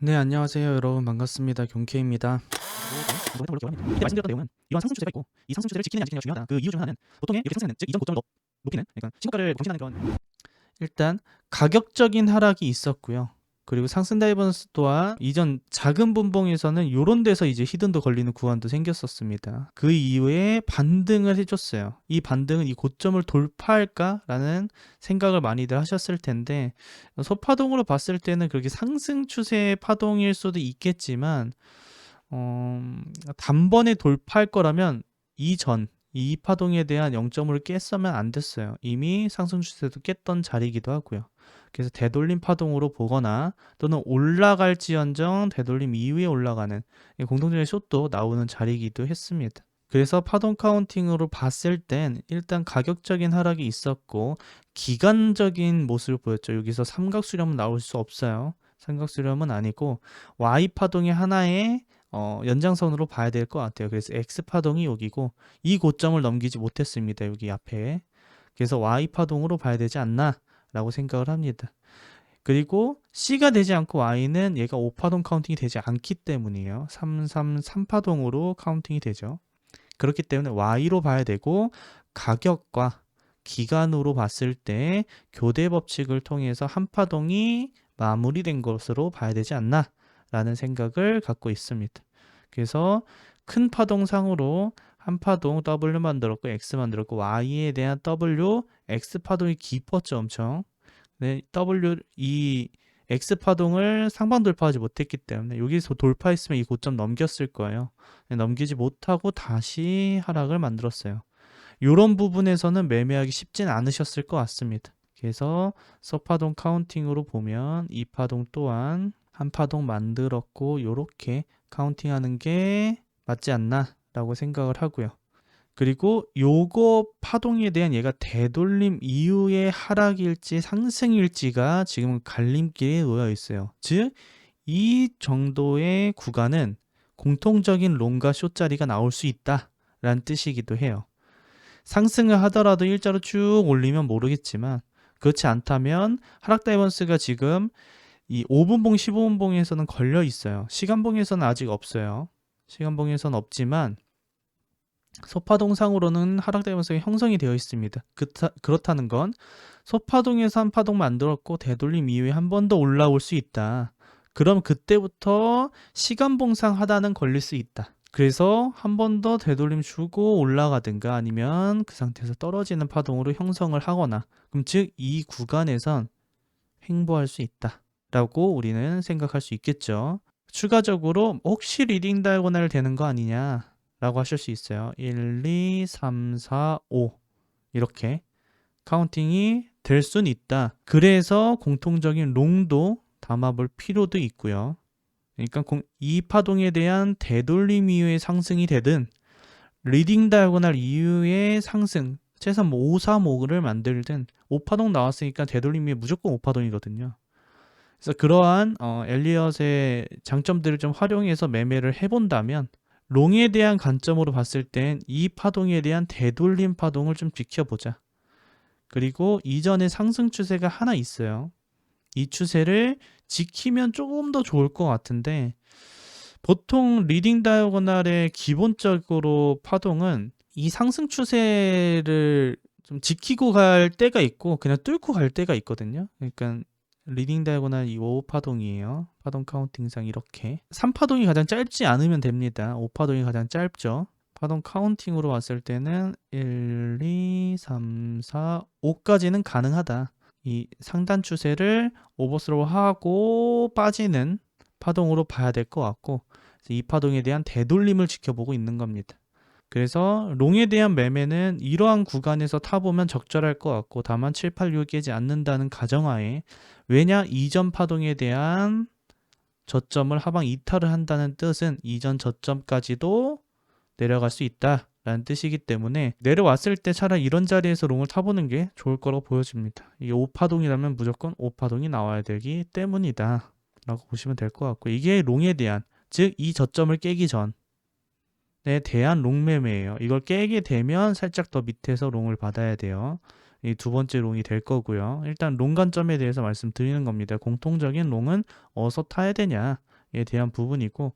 네, 안녕하세요, 여러분. 반갑습니다. 경케입니다. 이때 말씀드렸던 내용은 이러한 상승 추세가 있고 이 상승 추세를 지키느냐 안 지키느냐가 중요하다. 그 이유 중 하나는 보통의 이렇게 상승하는 즉 이전 고점을 높- 높이는 그러니까 신고가를 경신하는 그런 일단 가격적인 하락이 있었고요. 그리고 상승 다이버스 또한 이전 작은 분봉에서는 요런 데서 이제 히든도 걸리는 구간도 생겼었습니다. 그 이후에 반등을 해줬어요. 이 반등은 이 고점을 돌파할까라는 생각을 많이들 하셨을 텐데 소파동으로 봤을 때는 그렇게 상승 추세의 파동일 수도 있겠지만 어, 단번에 돌파할 거라면 이전 이 파동에 대한 0점을 깼으면 안 됐어요. 이미 상승 추세도 깼던 자리이기도 하고요. 그래서 되돌림 파동으로 보거나 또는 올라갈지언정 되돌림 이후에 올라가는 이 공통적인 숏도 나오는 자리이기도 했습니다. 그래서 파동 카운팅으로 봤을 땐 일단 가격적인 하락이 있었고 기간적인 모습을 보였죠. 여기서 삼각 수렴은 나올 수 없어요. 삼각 수렴은 아니고 Y 파동의 하나의 어, 연장선으로 봐야 될 것 같아요. 그래서 X 파동이 여기고 이 고점을 넘기지 못했습니다. 여기 앞에. 그래서 Y 파동으로 봐야 되지 않나 라고 생각을 합니다. 그리고 C가 되지 않고 Y는 얘가 5파동 카운팅이 되지 않기 때문이에요. 3, 3, 3파동으로 카운팅이 되죠. 그렇기 때문에 Y로 봐야 되고 가격과 기간으로 봤을 때 교대 법칙을 통해서 한 파동이 마무리된 것으로 봐야 되지 않나 라는 생각을 갖고 있습니다. 그래서 큰 파동상으로 한 파동 W 만들었고 X 만들었고 Y에 대한 W, X 파동이 깊었죠 엄청. 네, W 이 X 파동을 상방 돌파하지 못했기 때문에 여기서 돌파했으면 이 고점 넘겼을 거예요. 네, 넘기지 못하고 다시 하락을 만들었어요. 이런 부분에서는 매매하기 쉽진 않으셨을 것 같습니다. 그래서 서파동 카운팅으로 보면 이 파동 또한 한 파동 만들었고 요렇게 카운팅하는 게 맞지 않나 라고 생각을 하고요. 그리고 요거 파동에 대한 얘가 되돌림 이후의 하락일지 상승일지가 지금 갈림길에 놓여 있어요. 즉, 이 정도의 구간은 공통적인 롱과 숏 자리가 나올 수 있다 라는 뜻이기도 해요. 상승을 하더라도 일자로 쭉 올리면 모르겠지만 그렇지 않다면 하락 다이버스가 지금 이 5분봉, 15분봉에서는 걸려 있어요. 시간봉에서는 아직 없어요. 시간봉에서는 없지만 소파동상으로는 하락 다이버스가 형성이 되어 있습니다. 그렇다, 그렇다는 건 소파동에서 한 파동 만들었고 되돌림 이후에 한 번 더 올라올 수 있다. 그럼 그때부터 시간봉상 하단은 걸릴 수 있다. 그래서 한 번 더 되돌림 주고 올라가든가 아니면 그 상태에서 떨어지는 파동으로 형성을 하거나 그럼 즉 이 구간에선 횡보할 수 있다. 라고 우리는 생각할 수 있겠죠. 추가적으로 혹시 리딩 다이고널 되는 거 아니냐 라고 하실 수 있어요. 1, 2, 3, 4, 5 이렇게 카운팅이 될 순 있다. 그래서 공통적인 롱도 담아볼 필요도 있고요. 그러니까 공- 이 파동에 대한 되돌림 이후의 상승이 되든 리딩 다이고널 이후의 상승 최소한 뭐 5, 3, 5를 만들든 5파동 나왔으니까 되돌림 이후에 무조건 5파동이거든요. 그래서 그러한 어, 엘리엇의 장점들을 좀 활용해서 매매를 해본다면 롱에 대한 관점으로 봤을 땐 이 파동에 대한 되돌림 파동을 좀 지켜보자. 그리고 이전에 상승 추세가 하나 있어요. 이 추세를 지키면 조금 더 좋을 것 같은데 보통 리딩 다이고널의 기본적으로 파동은 이 상승 추세를 좀 지키고 갈 때가 있고 그냥 뚫고 갈 때가 있거든요. 그러니까 리딩 다이고널 이 5파동이에요. 파동 카운팅상 이렇게 3파동이 가장 짧지 않으면 됩니다. 5파동이 가장 짧죠. 파동 카운팅으로 봤을 때는 1, 2, 3, 4, 5까지는 가능하다. 이 상단 추세를 오버스로우 하고 빠지는 파동으로 봐야 될 것 같고 이 파동에 대한 되돌림을 지켜보고 있는 겁니다. 그래서 롱에 대한 매매는 이러한 구간에서 타보면 적절할 것 같고 다만 7, 8, 6을 깨지 않는다는 가정하에 왜냐 이전 파동에 대한 저점을 하방 이탈을 한다는 뜻은 이전 저점까지도 내려갈 수 있다 라는 뜻이기 때문에 내려왔을 때 차라리 이런 자리에서 롱을 타보는 게 좋을 거라고 보여집니다. 이게 5파동이라면 무조건 5파동이 나와야 되기 때문이다 라고 보시면 될 것 같고 이게 롱에 대한 즉 이 저점을 깨기 전에 대한 롱 매매예요. 이걸 깨게 되면 살짝 더 밑에서 롱을 받아야 돼요. 이 두 번째 롱이 될 거고요. 일단 롱 관점에 대해서 말씀드리는 겁니다. 공통적인 롱은 어디서 타야 되냐? 대한 부분이고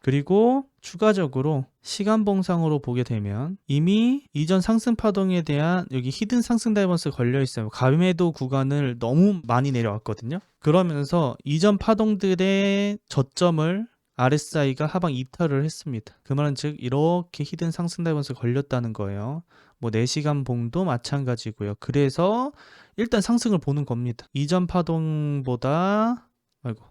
그리고 추가적으로 시간 봉상으로 보게 되면 이미 이전 상승 파동에 대한 여기 히든 상승 다이버스 걸려 있어요. 감매도 구간을 너무 많이 내려왔거든요. 그러면서 이전 파동들의 저점을 RSI가 하방 이탈을 했습니다. 그 말은 즉 이렇게 히든 상승 다이버스 걸렸다는 거예요. 뭐 4시간 봉도 마찬가지고요. 그래서 일단 상승을 보는 겁니다. 이전 파동보다 아이고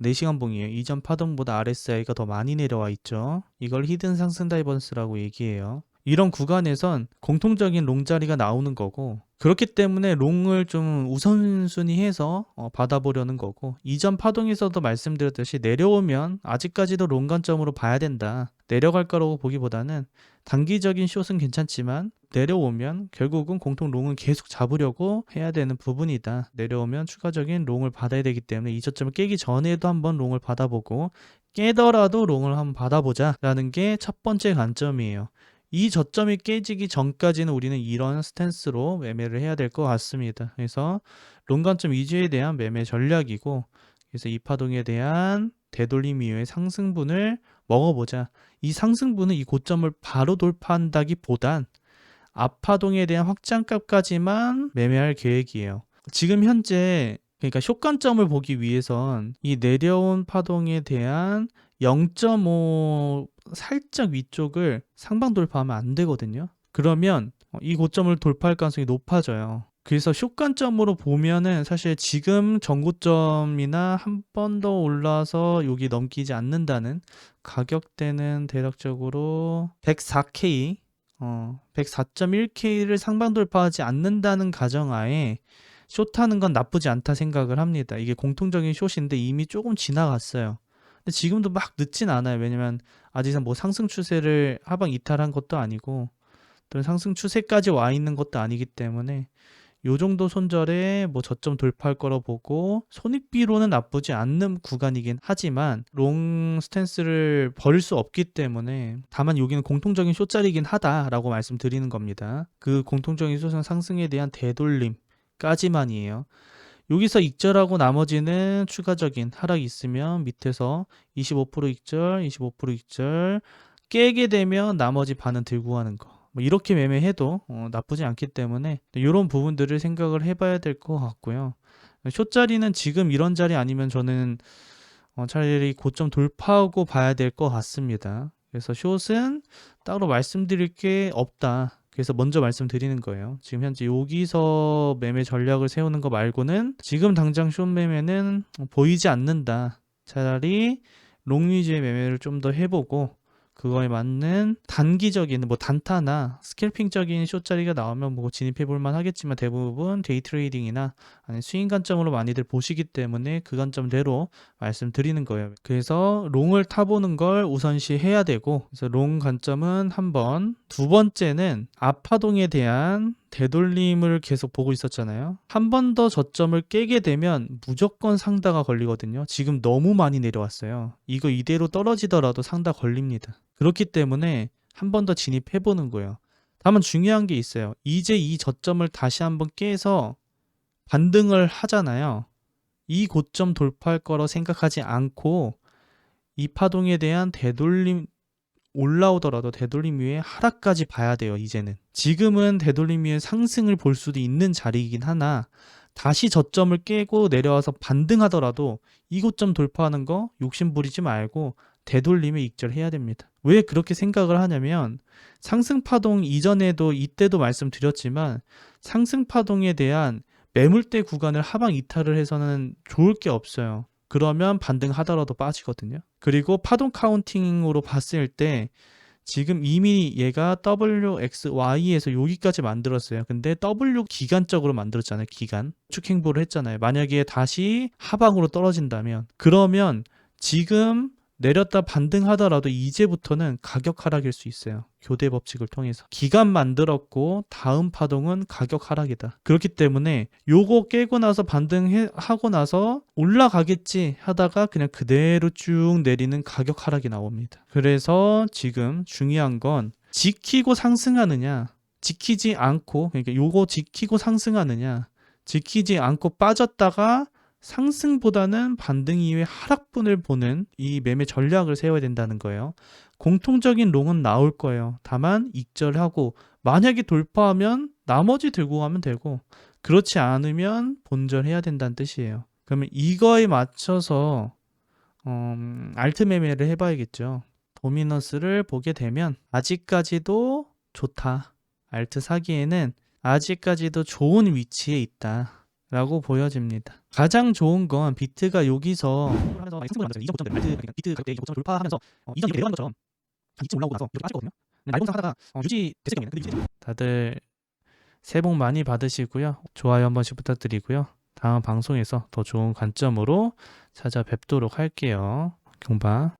4시간 봉이에요. 이전 파동보다 RSI가 더 많이 내려와 있죠. 이걸 히든 상승 다이버스라고 얘기해요. 이런 구간에선 공통적인 롱 자리가 나오는 거고 그렇기 때문에 롱을 좀 우선순위해서 어, 받아보려는 거고 이전 파동에서도 말씀드렸듯이 내려오면 아직까지도 롱 관점으로 봐야 된다. 내려갈 거라고 보기보다는 단기적인 숏은 괜찮지만 내려오면 결국은 공통 롱은 계속 잡으려고 해야 되는 부분이다. 내려오면 추가적인 롱을 받아야 되기 때문에 이 저점을 깨기 전에도 한번 롱을 받아보고 깨더라도 롱을 한번 받아보자 라는 게 첫 번째 관점이에요. 이 저점이 깨지기 전까지는 우리는 이런 스탠스로 매매를 해야 될 것 같습니다. 그래서 롱 관점 위주에 대한 매매 전략이고 그래서 이 파동에 대한 되돌림 이후의 상승분을 먹어보자. 이 상승분은 이 고점을 바로 돌파한다기보단 앞파동에 대한 확장값까지만 매매할 계획이에요. 지금 현재 그러니까 숏관점을 보기 위해선 이 내려온 파동에 대한 0.5 살짝 위쪽을 상방 돌파하면 안 되거든요. 그러면 어, 이 고점을 돌파할 가능성이 높아져요. 그래서 숏관점으로 보면은 사실 지금 전고점이나 한 번 더 올라서 여기 넘기지 않는다는 가격대는 대략적으로 104K, 어, 104.1K를 상방 돌파하지 않는다는 가정하에 숏하는 건 나쁘지 않다 생각을 합니다. 이게 공통적인 숏인데 이미 조금 지나갔어요. 근데 지금도 막 늦진 않아요. 왜냐면 아직은 뭐 상승 추세를 하방 이탈한 것도 아니고 또 상승 추세까지 와 있는 것도 아니기 때문에 요 정도 손절에 뭐 저점 돌파할 거라 보고 손익비로는 나쁘지 않는 구간이긴 하지만 롱 스탠스를 버릴 수 없기 때문에 다만 여기는 공통적인 숏자리긴 하다라고 말씀드리는 겁니다. 그 공통적인 숏은 상승에 대한 되돌림까지만이에요. 여기서 익절하고 나머지는 추가적인 하락이 있으면 밑에서 25% 익절, 25% 익절 깨게 되면 나머지 반은 들고 가는 거. 뭐 이렇게 매매해도 어, 나쁘지 않기 때문에 이런 부분들을 생각을 해봐야 될 것 같고요. 숏 자리는 지금 이런 자리 아니면 저는 어, 차라리 고점 돌파하고 봐야 될 것 같습니다. 그래서 숏은 따로 말씀드릴 게 없다. 그래서 먼저 말씀드리는 거예요. 지금 현재 여기서 매매 전략을 세우는 거 말고는 지금 당장 숏 매매는 보이지 않는다. 차라리 롱 위주의 매매를 좀 더 해보고 그거에 맞는 단기적인 뭐 단타나 스캘핑적인 숏자리가 나오면 뭐 진입해 볼만 하겠지만 대부분 데이 트레이딩이나 아니 스윙 관점으로 많이들 보시기 때문에 그 관점대로 말씀드리는 거예요. 그래서 롱을 타보는 걸 우선시 해야 되고 그래서 롱 관점은 한 번, 두 번째는 앞파동에 대한 되돌림을 계속 보고 있었잖아요. 한 번 더 저점을 깨게 되면 무조건 상다가 걸리거든요. 지금 너무 많이 내려왔어요. 이거 이대로 떨어지더라도 상다 걸립니다. 그렇기 때문에 한 번 더 진입해 보는 거예요. 다만 중요한 게 있어요. 이제 이 저점을 다시 한번 깨서 반등을 하잖아요. 이 고점 돌파할 거라 생각하지 않고 이 파동에 대한 되돌림 올라오더라도 되돌림 위에 하락까지 봐야 돼요, 이제는. 지금은 되돌림 위에 상승을 볼 수도 있는 자리이긴 하나, 다시 저점을 깨고 내려와서 반등하더라도 이 고점 돌파하는 거 욕심 부리지 말고 되돌림에 익절해야 됩니다. 왜 그렇게 생각을 하냐면 상승 파동 이전에도 이때도 말씀드렸지만 상승 파동에 대한 매물대 구간을 하방 이탈을 해서는 좋을 게 없어요. 그러면 반등하더라도 빠지거든요. 그리고 파동 카운팅으로 봤을 때 지금 이미 얘가 WXY에서 여기까지 만들었어요. 근데 W 기간적으로 만들었잖아요. 기간. 축 행보를 했잖아요. 만약에 다시 하방으로 떨어진다면 그러면 지금 내렸다 반등하더라도 이제부터는 가격 하락일 수 있어요. 교대 법칙을 통해서. 기간 만들었고 다음 파동은 가격 하락이다. 그렇기 때문에 요거 깨고 나서 반등하고 나서 올라가겠지 하다가 그냥 그대로 쭉 내리는 가격 하락이 나옵니다. 그래서 지금 중요한 건 지키고 상승하느냐 지키지 않고 그러니까 요거 지키고 상승하느냐 지키지 않고 빠졌다가 상승보다는 반등 이후에 하락분을 보는 이 매매 전략을 세워야 된다는 거예요. 공통적인 롱은 나올 거예요. 다만 익절하고 만약에 돌파하면 나머지 들고 가면 되고 그렇지 않으면 본절해야 된다는 뜻이에요. 그러면 이거에 맞춰서 음, 알트 매매를 해봐야겠죠. 도미너스를 보게 되면 아직까지도 좋다. 알트 사기에는 아직까지도 좋은 위치에 있다. 라고 보여집니다. 가장 좋은 건 비트가 여기서 하면서 상승을 만들었어요. 이전 고점들 알트 그러니까 비트 가격대 이전 고점을 돌파하면서 어, 이전 이렇게 내려가는 것처럼 한 2층 올라오고 나서 이렇게 빠졌거든요. 근데 날봉상 하다가 어, 유지 됐을 경우에는 근데 유지 다들 새해 복 많이 받으시고요. 좋아요 한 번씩 부탁드리고요. 다음 방송에서 더 좋은 관점으로 찾아뵙도록 할게요. 경바.